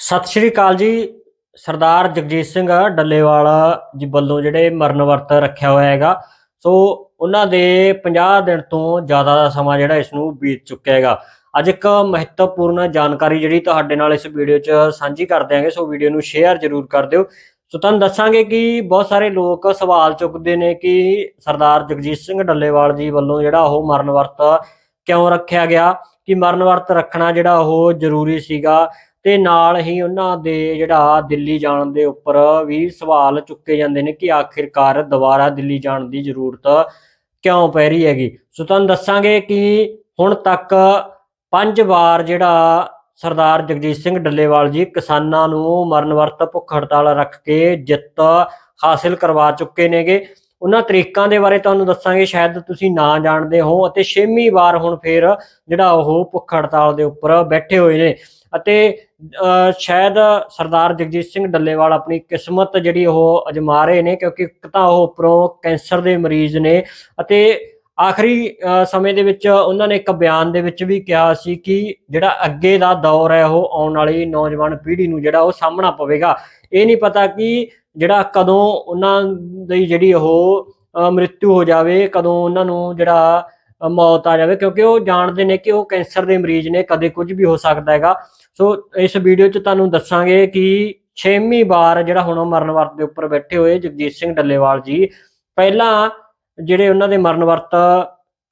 ਸਤਿ ਸ਼੍ਰੀ ਅਕਾਲ ਜੀ। ਸਰਦਾਰ ਜਗਜੀਤ ਸਿੰਘ ਡੱਲੇਵਾਲ ਜੀ ਵੱਲੋਂ ਜਿਹੜੇ ਮਰਨ ਵਰਤ ਰੱਖਿਆ ਹੋਇਆ ਹੈਗਾ। ਸੋ ਉਹਨਾਂ ਦੇ 50 ਦਿਨ ਤੋਂ ਜ਼ਿਆਦਾ ਦਾ ਸਮਾਂ ਜਿਹੜਾ ਇਸ ਨੂੰ ਬੀਤ ਚੁੱਕਿਆ ਹੈਗਾ। ਅੱਜ ਇੱਕ ਮਹੱਤਵਪੂਰਨ ਜਾਣਕਾਰੀ ਜਿਹੜੀ ਤੁਹਾਡੇ ਨਾਲ ਇਸ ਵੀਡੀਓ 'ਚ ਸਾਂਝੀ ਕਰ ਦਿਆਂਗੇ। ਸੋ ਵੀਡੀਓ ਨੂੰ ਸ਼ੇਅਰ ਜ਼ਰੂਰ ਕਰ ਦਿਓ। ਸੋ ਤੁਹਾਨੂੰ ਦੱਸਾਂਗੇ ਕਿ ਬਹੁਤ ਸਾਰੇ ਲੋਕ ਸਵਾਲ ਚੁੱਕਦੇ ਨੇ ਕਿ ਸਰਦਾਰ ਜਗਜੀਤ ਸਿੰਘ ਡੱਲੇਵਾਲ ਜੀ ਵੱਲੋਂ ਜਿਹੜਾ ਉਹ ਮਰਨ ਵਰਤ ਕਿਉਂ ਰੱਖਿਆ ਗਿਆ? ਕਿ ਮਰਨ ਵਰਤ ਰੱਖਣਾ ਜਿਹੜਾ ਉਹ ਜ਼ਰੂਰੀ ਸੀਗਾ? ਤੇ ਨਾਲ ਹੀ ਉਹਨਾਂ ਦੇ ਜਿਹੜਾ ਦਿੱਲੀ ਜਾਣ ਦੇ ਉੱਪਰ ਵੀ ਸਵਾਲ ਚੁੱਕੇ ਜਾਂਦੇ ਨੇ ਕਿ ਆਖਿਰਕਾਰ ਦੁਬਾਰਾ ਦਿੱਲੀ ਜਾਣ ਦੀ ਜ਼ਰੂਰਤ ਕਿਉਂ ਪੈ ਰਹੀ ਹੈਗੀ? ਸੋ ਤੁਹਾਨੂੰ ਦੱਸਾਂਗੇ ਕਿ ਹੁਣ ਤੱਕ ਪੰਜ ਵਾਰ ਜਿਹੜਾ ਸਰਦਾਰ ਜਗਜੀਤ ਸਿੰਘ ਡੱਲੇਵਾਲ ਜੀ ਕਿਸਾਨਾਂ ਨੂੰ ਮਰਨ ਵਰਤ ਭੁੱਖ ਹੜਤਾਲ ਰੱਖ ਕੇ ਜਿੱਤ ਹਾਸਿਲ ਕਰਵਾ ਚੁੱਕੇ ਨੇਗੇ। ਉਹਨਾਂ ਤਰੀਕਾਂ ਦੇ ਬਾਰੇ ਤੁਹਾਨੂੰ ਦੱਸਾਂਗੇ, ਸ਼ਾਇਦ ਤੁਸੀਂ ਨਾ ਜਾਣਦੇ ਹੋ ਅਤੇ ਛੇਵੀਂ ਵਾਰ ਹੁਣ ਫੇਰ ਜਿਹੜਾ ਉਹ ਭੁੱਖ ਹੜਤਾਲ ਦੇ ਉੱਪਰ ਬੈਠੇ ਹੋਏ ਨੇ। ਅਤੇ ਸ਼ਾਇਦ ਸਰਦਾਰ ਜਗਜੀਤ ਸਿੰਘ ਡੱਲੇਵਾਲ ਆਪਣੀ ਕਿਸਮਤ ਜਿਹੜੀ ਉਹ ਅਜਮਾ ਰਹੇ ਨੇ, ਕਿਉਂਕਿ ਇੱਕ ਤਾਂ ਉਹ ਉੱਪਰੋਂ ਕੈਂਸਰ ਦੇ ਮਰੀਜ਼ ਨੇ ਅਤੇ ਆਖਰੀ ਸਮੇਂ ਦੇ ਵਿੱਚ ਉਹਨਾਂ ਨੇ ਇੱਕ ਬਿਆਨ ਦੇ ਵਿੱਚ ਵੀ ਕਿਹਾ ਸੀ ਕਿ ਜਿਹੜਾ ਅੱਗੇ ਦਾ ਦੌਰ ਹੈ ਉਹ ਆਉਣ ਵਾਲੀ ਨੌਜਵਾਨ ਪੀੜ੍ਹੀ ਨੂੰ ਜਿਹੜਾ ਉਹ ਸਾਹਮਣਾ ਪਵੇਗਾ। ਇਹ ਨਹੀਂ ਪਤਾ ਕਿ ਜਿਹੜਾ ਕਦੋਂ ਉਹਨਾਂ ਦੀ ਜਿਹੜੀ ਉਹ ਮ੍ਰਿਤੂ ਹੋ ਜਾਵੇ, ਕਦੋਂ ਉਹਨਾਂ ਨੂੰ ਜਿਹੜਾ ਮੌਤ ਆ ਜਾਵੇ, ਕਿਉਂਕਿ ਉਹ ਜਾਣਦੇ ਨੇ ਕਿ ਉਹ ਕੈਂਸਰ ਦੇ ਮਰੀਜ਼ ਨੇ, ਕਦੇ ਕੁਝ ਵੀ ਹੋ ਸਕਦਾ ਹੈਗਾ। ਸੋ ਇਸ ਵੀਡੀਓ 'ਚ ਤੁਹਾਨੂੰ ਦੱਸਾਂਗੇ ਕਿ ਛੇਵੀਂ ਵਾਰ ਜਿਹੜਾ ਹੁਣ ਮਰਨ ਵਰਤ ਦੇ ਉੱਪਰ ਬੈਠੇ ਹੋਏ ਜਗਜੀਤ ਸਿੰਘ ਡੱਲੇਵਾਲ ਜੀ, ਪਹਿਲਾਂ ਜਿਹੜੇ ਉਹਨਾਂ ਦੇ ਮਰਨ ਵਰਤ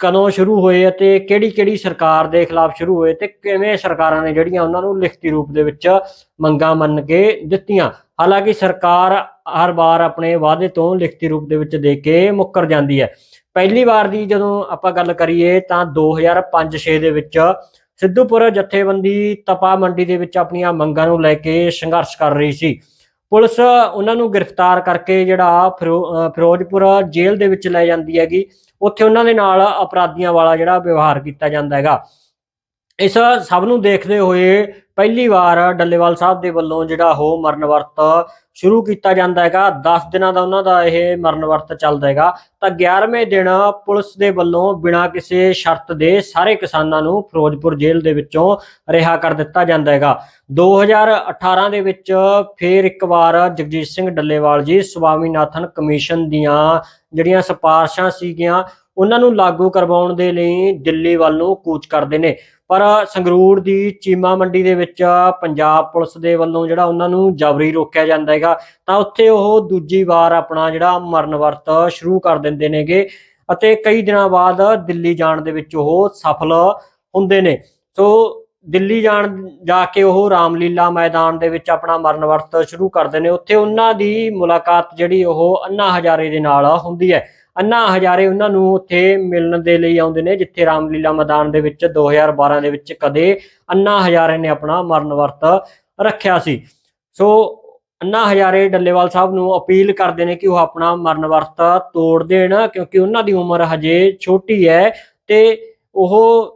ਕਦੋਂ ਸ਼ੁਰੂ ਹੋਏ ਅਤੇ ਕਿਹੜੀ ਕਿਹੜੀ ਸਰਕਾਰ ਦੇ ਖਿਲਾਫ ਸ਼ੁਰੂ ਹੋਏ ਤੇ ਕਿਵੇਂ ਸਰਕਾਰਾਂ ਨੇ ਜਿਹੜੀਆਂ ਉਹਨਾਂ ਨੂੰ ਲਿਖਤੀ ਰੂਪ ਦੇ ਵਿੱਚ ਮੰਗਾਂ ਮੰਨ ਕੇ ਦਿੱਤੀਆਂ। ਹਾਲਾਂਕਿ ਸਰਕਾਰ ਹਰ ਵਾਰ ਆਪਣੇ ਵਾਅਦੇ ਤੋਂ ਲਿਖਤੀ ਰੂਪ ਦੇ ਵਿੱਚ ਦੇ ਕੇ ਮੁੱਕਰ ਜਾਂਦੀ ਹੈ। ਪਹਿਲੀ ਵਾਰ ਦੀ ਜਦੋਂ ਆਪਾਂ ਗੱਲ ਕਰੀਏ ਤਾਂ 2005-6 ਦੇ ਵਿੱਚ ਸਿੱਧੂਪੁਰ ਜਥੇਬੰਦੀ ਤਪਾ ਮੰਡੀ ਦੇ ਵਿੱਚ ਆਪਣੀਆਂ ਮੰਗਾਂ ਨੂੰ ਲੈ ਕੇ ਸੰਘਰਸ਼ ਕਰ ਰਹੀ ਸੀ। ਪੁਲਿਸ ਉਹਨਾਂ ਨੂੰ ਗ੍ਰਿਫਤਾਰ ਕਰਕੇ ਜਿਹੜਾ ਫਿਰੋ- ਫਿਰੋਜ਼ਪੁਰ ਜੇਲ੍ਹ ਦੇ ਵਿੱਚ ਲੈ ਜਾਂਦੀ ਹੈਗੀ। ਉੱਥੇ ਉਹਨਾਂ ਦੇ ਨਾਲ ਅਪਰਾਧੀਆਂ ਵਾਲਾ ਜਿਹੜਾ ਵਿਵਹਾਰ ਕੀਤਾ ਜਾਂਦਾ ਹੈਗਾ। ਇਸ ਸਭ ਨੂੰ ਦੇਖਦੇ ਹੋਏ ਪਹਿਲੀ ਵਾਰ ਡੱਲੇਵਾਲ ਸਾਹਿਬ ਦੇ ਵੱਲੋਂ ਜਿਹੜਾ ਉਹ ਮਰਨ ਵਰਤ ਸ਼ੁਰੂ ਕੀਤਾ ਜਾਂਦਾ ਹੈਗਾ। 10 ਦਿਨਾਂ ਦਾ ਉਹਨਾਂ ਦਾ ਇਹ ਮਰਨ ਵਰਤ ਚੱਲਦਾ ਹੈਗਾ। ਤਾਂ 11ਵੇਂ ਦਿਨ ਪੁਲਿਸ ਦੇ ਵੱਲੋਂ ਬਿਨਾਂ ਕਿਸੇ ਸ਼ਰਤ ਦੇ ਸਾਰੇ ਕਿਸਾਨਾਂ ਨੂੰ ਫਿਰੋਜ਼ਪੁਰ ਜੇਲ੍ਹ ਦੇ ਵਿੱਚੋਂ ਰਿਹਾ ਕਰ ਦਿੱਤਾ ਜਾਂਦਾ ਹੈਗਾ। 2018 ਦੇ ਵਿੱਚ ਫੇਰ ਇੱਕ ਵਾਰ ਜਗਜੀਤ ਸਿੰਘ ਡੱਲੇਵਾਲ ਜੀ ਸਵਾਮੀਨਾਥਨ ਕਮਿਸ਼ਨ ਦੀਆਂ ਜਿਹੜੀਆਂ ਸਿਫਾਰਸ਼ਾਂ ਸੀਗੀਆਂ, ਉਹਨਾਂ ਨੂੰ ਲਾਗੂ ਕਰਵਾਉਣ ਦੇ ਲਈ ਦਿੱਲੀ ਵੱਲ ਨੂੰ ਕੂਚ ਕਰਦੇ ਨੇ। ਪਰ ਸੰਗਰੂਰ ਦੀ ਚੀਮਾ ਮੰਡੀ ਦੇ ਵਿੱਚ ਪੰਜਾਬ ਪੁਲਿਸ ਦੇ ਵੱਲੋਂ ਜਿਹੜਾ ਉਹਨਾਂ ਨੂੰ ਜਬਰੀ ਰੋਕਿਆ ਜਾਂਦਾ ਹੈਗਾ, ਤਾਂ ਉੱਥੇ ਉਹ ਦੂਜੀ ਵਾਰ ਆਪਣਾ ਜਿਹੜਾ ਮਰਨ ਵਰਤ ਸ਼ੁਰੂ ਕਰ ਦਿੰਦੇ ਨੇਗੇ ਅਤੇ ਕਈ ਦਿਨਾਂ ਬਾਅਦ ਦਿੱਲੀ ਜਾਣ ਦੇ ਵਿੱਚ ਉਹ ਸਫਲ ਹੁੰਦੇ ਨੇ। ਸੋ ਦਿੱਲੀ ਜਾਣ ਜਾ ਕੇ ਉਹ ਰਾਮਲੀਲਾ ਮੈਦਾਨ ਦੇ ਵਿੱਚ ਆਪਣਾ ਮਰਨ ਵਰਤ ਸ਼ੁਰੂ ਕਰਦੇ ਨੇ। ਉੱਥੇ ਉਹਨਾਂ ਦੀ ਮੁਲਾਕਾਤ ਜਿਹੜੀ ਉਹ ਅੰਨਾ ਹਜ਼ਾਰੇ ਦੇ ਨਾਲ ਹੁੰਦੀ ਹੈ। ਅੰਨਾ ਹਜ਼ਾਰੇ ਉਹਨਾਂ ਨੂੰ ਉੱਥੇ ਮਿਲਣ ਦੇ ਲਈ ਆਉਂਦੇ ਨੇ, ਜਿੱਥੇ ਰਾਮਲੀਲਾ ਮੈਦਾਨ ਦੇ ਵਿੱਚ 2012 ਦੇ ਵਿੱਚ ਕਦੇ ਅੰਨਾ ਹਜ਼ਾਰੇ ਨੇ ਆਪਣਾ ਮਰਨ ਵਰਤ ਰੱਖਿਆ ਸੀ। ਸੋ ਅੰਨਾ ਹਜ਼ਾਰੇ ਡੱਲੇਵਾਲ ਸਾਹਿਬ ਨੂੰ ਅਪੀਲ ਕਰਦੇ ਨੇ ਕਿ ਉਹ ਆਪਣਾ ਮਰਨ ਵਰਤ ਤੋੜ ਦੇਣ, ਕਿਉਂਕਿ ਉਹਨਾਂ ਦੀ ਉਮਰ ਹਜੇ ਛੋਟੀ ਹੈ ਤੇ ਉਹ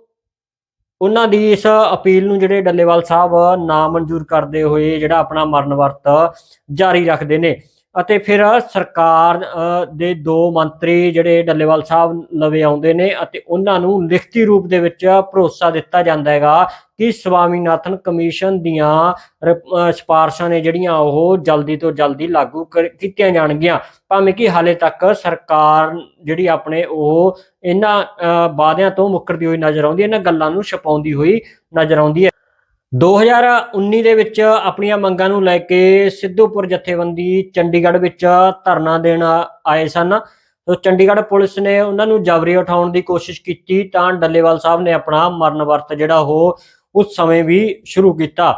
ਉਹਨਾਂ ਦੀ ਇਸ ਅਪੀਲ ਨੂੰ ਜਿਹੜੇ ਡੱਲੇਵਾਲ ਸਾਹਿਬ ਨਾ ਮਨਜ਼ੂਰ ਕਰਦੇ ਹੋਏ ਜਿਹੜਾ ਆਪਣਾ ਮਰਨ ਵਰਤ ਜਾਰੀ ਰੱਖਦੇ ਨੇ। ਅਤੇ ਫਿਰ ਸਰਕਾਰ ਦੇ ਦੋ ਮੰਤਰੀ ਜਿਹੜੇ ਡੱਲੇਵਾਲ ਸਾਹਿਬ ਲਵੇ ਆਉਂਦੇ ਨੇ ਅਤੇ ਉਹਨਾਂ ਨੂੰ ਲਿਖਤੀ ਰੂਪ ਦੇ ਵਿੱਚ ਭਰੋਸਾ ਦਿੱਤਾ ਜਾਂਦਾ ਹੈਗਾ ਕਿ ਸਵਾਮੀਨਾਥਨ ਕਮਿਸ਼ਨ ਦੀਆਂ ਸਿਫਾਰਸ਼ਾਂ ਨੇ ਜਿਹੜੀਆਂ ਉਹ ਜਲਦੀ ਤੋਂ ਜਲਦੀ ਲਾਗੂ ਕਰ- ਕੀਤੀਆਂ ਜਾਣਗੀਆਂ। ਭਾਵੇਂ ਕਿ ਹਾਲੇ ਤੱਕ ਸਰਕਾਰ ਜਿਹੜੀ ਆਪਣੇ ਉਹ ਇਹਨਾਂ ਵਾਅਦਿਆਂ ਤੋਂ ਮੁੱਕਰਦੀ ਹੋਈ ਨਜ਼ਰ ਆਉਂਦੀ ਹੈ, ਇਹਨਾਂ ਗੱਲਾਂ ਨੂੰ ਛਪਾਉਂਦੀ ਹੋਈ ਨਜ਼ਰ ਆਉਂਦੀ ਹੈ। 2019 ਦੇ ਵਿੱਚ ਆਪਣੀਆਂ ਮੰਗਾਂ ਨੂੰ ਲੈ ਕੇ ਸਿੱਧੂਪੁਰ ਜਥੇਬੰਦੀ ਚੰਡੀਗੜ੍ਹ ਵਿੱਚ ਧਰਨਾ ਦੇਣ ਆਏ ਸਨ। ਤੋ ਚੰਡੀਗੜ੍ਹ ਪੁਲਿਸ ਨੇ ਉਹਨਾਂ ਨੂੰ ਜਬਰੀ ਉਠਾਉਣ ਦੀ ਕੋਸ਼ਿਸ਼ ਕੀਤੀ ਤਾਂ ਡੱਲੇਵਾਲ ਸਾਹਿਬ ਨੇ ਆਪਣਾ ਮਰਨ ਵਰਤ ਜਿਹੜਾ ਉਹ ਉਸ ਸਮੇਂ ਵੀ ਸ਼ੁਰੂ ਕੀਤਾ।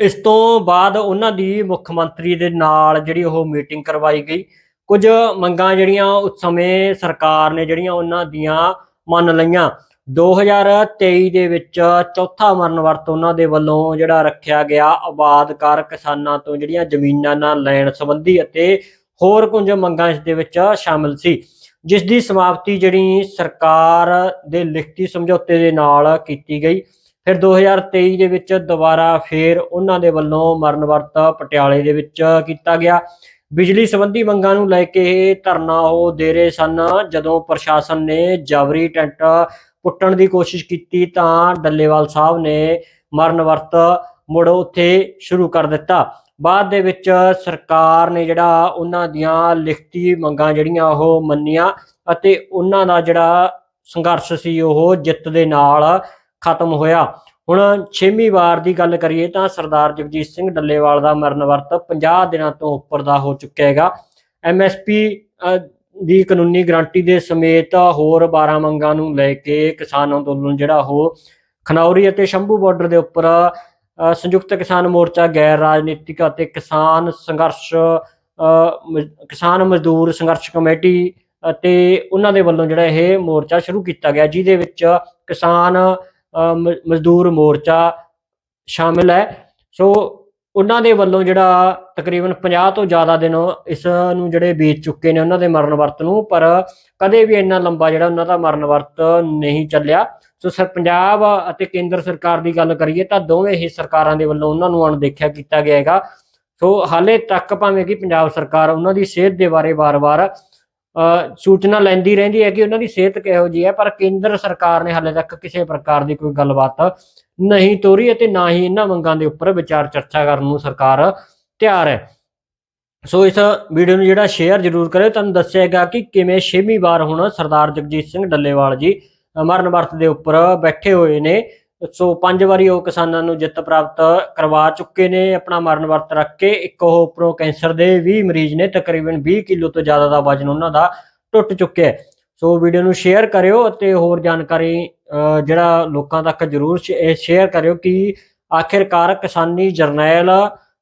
ਇਸ ਤੋਂ ਬਾਅਦ ਉਹਨਾਂ ਦੀ ਮੁੱਖ ਮੰਤਰੀ ਦੇ ਨਾਲ ਜਿਹੜੀ ਉਹ ਮੀਟਿੰਗ ਕਰਵਾਈ ਗਈ। ਕੁਝ ਮੰਗਾਂ ਜਿਹੜੀਆਂ ਉਸ ਸਮੇਂ ਸਰਕਾਰ ਨੇ ਜਿਹੜੀਆਂ ਉਹਨਾਂ ਦੀਆਂ ਮੰਨ ਲਈਆਂ। 2023 ਦੇ ਵਿੱਚ ਚੌਥਾ ਮਰਨ ਵਰਤ ਉਹਨਾਂ ਦੇ ਵੱਲੋਂ ਜਿਹੜਾ ਰੱਖਿਆ ਗਿਆ ਆਬਾਦਕਾਰ ਕਿਸਾਨਾਂ ਤੋਂ ਜਿਹੜੀਆਂ ਜ਼ਮੀਨਾਂ ਨਾਲ ਲੈਣ ਸੰਬੰਧੀ ਅਤੇ ਹੋਰ ਕੁਝ ਮੰਗਾਂ ਇਸ ਦੇ ਵਿੱਚ ਸ਼ਾਮਲ ਸੀ। ਜਿਸ ਦੀ ਸਮਾਪਤੀ ਜਿਹੜੀ ਸਰਕਾਰ ਦੇ ਲਿਖਤੀ ਸਮਝੌਤੇ ਦੇ ਨਾਲ ਕੀਤੀ ਗਈ। ਫਿਰ 2023 ਦੇ ਵਿੱਚ ਦੁਬਾਰਾ ਫੇਰ ਉਹਨਾਂ ਦੇ ਵੱਲੋਂ ਮਰਨ ਵਰਤ ਪਟਿਆਲੇ ਦੇ ਵਿੱਚ ਕੀਤਾ ਗਿਆ। ਬਿਜਲੀ ਸੰਬੰਧੀ ਮੰਗਾਂ ਨੂੰ ਲੈ ਕੇ ਇਹ ਧਰਨਾ ਉਹ ਦੇ ਰਹੇ ਸਨ ਜਦੋਂ ਪ੍ਰਸ਼ਾਸਨ ਨੇ ਜਬਰੀ ਟੈਂਟ ਪੁੱਟਣ ਦੀ ਕੋਸ਼ਿਸ਼ ਕੀਤੀ ਤਾਂ ਡੱਲੇਵਾਲ ਸਾਹਿਬ ਨੇ ਮਰਨ ਵਰਤ ਮੁੜ ਉੱਥੇ ਸ਼ੁਰੂ ਕਰ ਦਿੱਤਾ। ਬਾਅਦ ਦੇ ਵਿੱਚ ਸਰਕਾਰ ਨੇ ਜਿਹੜਾ ਉਹਨਾਂ ਦੀਆਂ ਲਿਖਤੀ ਮੰਗਾਂ ਜਿਹੜੀਆਂ ਉਹ ਮੰਨੀਆਂ ਅਤੇ ਉਹਨਾਂ ਦਾ ਜਿਹੜਾ ਸੰਘਰਸ਼ ਸੀ ਉਹ ਜਿੱਤ ਦੇ ਨਾਲ ਖਤਮ ਹੋਇਆ। ਹੁਣ 6ਵੀਂ ਵਾਰ ਦੀ ਗੱਲ ਕਰੀਏ ਤਾਂ ਸਰਦਾਰ ਜਗਜੀਤ ਸਿੰਘ ਡੱਲੇਵਾਲ ਦਾ ਮਰਨ ਵਰਤ 50 ਦਿਨਾਂ ਤੋਂ ਉੱਪਰ ਦਾ ਹੋ ਚੁੱਕਿਆ ਹੈਗਾ। ਐਮਐਸਪੀ ਦੀ ਕਾਨੂੰਨੀ ਗਰੰਟੀ ਦੇ ਸਮੇਤ ਹੋਰ 12 ਮੰਗਾਂ ਨੂੰ ਲੈ ਕੇ ਕਿਸਾਨ ਅੰਦੋਲਨ ਜਿਹੜਾ ਉਹ ਖਨੌਰੀ ਅਤੇ ਸ਼ੰਭੂ ਬਾਰਡਰ ਦੇ ਉੱਪਰ ਸੰਯੁਕਤ ਕਿਸਾਨ ਮੋਰਚਾ, ਗੈਰ ਰਾਜਨੀਤਿਕ ਅਤੇ ਕਿਸਾਨ ਸੰਘਰਸ਼ ਕਿਸਾਨ ਮਜ਼ਦੂਰ ਸੰਘਰਸ਼ ਕਮੇਟੀ ਅਤੇ ਉਹਨਾਂ ਦੇ ਵੱਲੋਂ ਜਿਹੜਾ ਇਹ ਮੋਰਚਾ ਸ਼ੁਰੂ ਕੀਤਾ ਗਿਆ, ਜਿਹਦੇ ਵਿੱਚ ਕਿਸਾਨ ਮਜ਼ਦੂਰ ਮੋਰਚਾ ਸ਼ਾਮਿਲ ਹੈ। ਸੋ ਉਹਨਾਂ ਦੇ ਵੱਲੋਂ ਜਿਹੜਾ ਤਕਰੀਬਨ 50 ਤੋਂ ਜ਼ਿਆਦਾ ਦਿਨ ਇਸ ਨੂੰ ਜਿਹੜੇ ਬੀਤ ਚੁੱਕੇ ਨੇ ਉਹਨਾਂ ਦੇ ਮਰਨ ਵਰਤ ਨੂੰ ਪਰ ਕਦੇ ਵੀ ਇੰਨਾ ਲੰਬਾ ਜਿਹੜਾ ਉਹਨਾਂ ਦਾ ਮਰਨ ਵਰਤ ਨਹੀਂ ਚੱਲਿਆ। ਸੋ ਸਰ ਪੰਜਾਬ ਅਤੇ ਕੇਂਦਰ ਸਰਕਾਰ ਦੀ ਗੱਲ ਕਰੀਏ ਤਾਂ ਦੋਵੇਂ ਹੀ ਸਰਕਾਰਾਂ ਦੇ ਵੱਲੋਂ ਉਹਨਾਂ ਨੂੰ ਅਣਦੇਖਿਆ ਕੀਤਾ ਗਿਆ ਹੈਗਾ। ਸੋ ਹਾਲੇ ਤੱਕ ਭਾਵੇਂ ਕਿ ਪੰਜਾਬ ਸਰਕਾਰ ਉਹਨਾਂ ਦੀ ਸਿਹਤ ਦੇ ਬਾਰੇ ਵਾਰ-ਵਾਰ ਅ, ਸੂਚਨਾ ਲੈਂਦੀ ਰਹਿੰਦੀ ਹੈ ਕਿ ਉਹਨਾਂ ਦੀ ਸਿਹਤ ਕਿਹੋ ਜਿਹੀ ਹੈ ਪਰ ਕੇਂਦਰ ਸਰਕਾਰ ਨੇ ਹਾਲੇ ਤੱਕ ਕਿਸੇ ਪ੍ਰਕਾਰ ਦੀ ਕੋਈ ਗੱਲਬਾਤ ਨਹੀਂ ਤੋਰੀ ਅਤੇ ਨਾ ਹੀ ਇਹਨਾਂ ਮੰਗਾਂ ਦੇ ਉੱਪਰ ਵਿਚਾਰ ਚਰਚਾ ਕਰਨ ਨੂੰ ਸਰਕਾਰ ਤਿਆਰ ਹੈ। ਸੋ ਇਸ ਵੀਡੀਓ ਨੂੰ ਜਿਹੜਾ ਸ਼ੇਅਰ ਜ਼ਰੂਰ ਕਰਿਓ। ਤੁਹਾਨੂੰ ਦੱਸਿਆਗਾ ਕਿ ਕਿਵੇਂ ਛੇਵੀਂ ਵਾਰ ਹੁਣ ਸਰਦਾਰ ਜਗਜੀਤ ਸਿੰਘ ਡੱਲੇਵਾਲ ਜੀ ਮਰਨ ਵਰਤ ਦੇ ਉੱਪਰ ਬੈਠੇ ਹੋਏ ਨੇ। ਸੋ ਪੰਜ ਵਾਰੀ ਉਹ ਕਿਸਾਨਾਂ ਨੂੰ ਜਿੱਤ ਪ੍ਰਾਪਤ ਕਰਵਾ ਚੁੱਕੇ ਨੇ। ਆਪਣਾ ਮਰਨ ਵਰਤ ਰੱਖ ਕੇ ਇੱਕ ਉਹ ਉੱਪਰੋਂ ਕੈਂਸਰ ਦੇ 20 ਮਰੀਜ਼ ਨੇ। ਤਕਰੀਬਨ 20 ਕਿਲੋ ਤੋਂ ਜ਼ਿਆਦਾ ਦਾ ਵਜਨ ਉਹਨਾਂ ਦਾ ਟੁੱਟ ਚੁੱਕਿਆ ਸੋ ਵੀਡੀਓ ਨੂੰ ਸ਼ੇਅਰ ਕਰਿਓ ਅਤੇ ਹੋਰ ਜਾਣਕਾਰੀ ਜਿਹੜਾ ਲੋਕਾਂ ਤੱਕ ਜ਼ਰੂਰ ਸ਼ੇਅਰ ਕਰਿਓ ਕਿ ਆਖਿਰਕਾਰ ਕਿਸਾਨੀ ਜਰਨੈਲ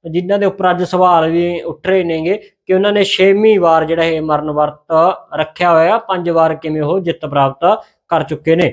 ਜਿਨ੍ਹਾਂ ਦੇ ਉੱਪਰ ਅੱਜ ਸਵਾਲ ਵੀ ਉੱਠ ਰਹੇ ਨੇਗੇ ਕਿ ਉਹਨਾਂ ਨੇ 6ਵੀਂ ਵਾਰ ਜਿਹੜਾ ਇਹ ਮਰਨ ਵਰਤ ਰੱਖਿਆ ਹੋਇਆ, ਪੰਜ ਵਾਰ ਕਿਵੇਂ ਉਹ ਜਿੱਤ ਪ੍ਰਾਪਤ ਕਰ ਚੁੱਕੇ ਨੇ।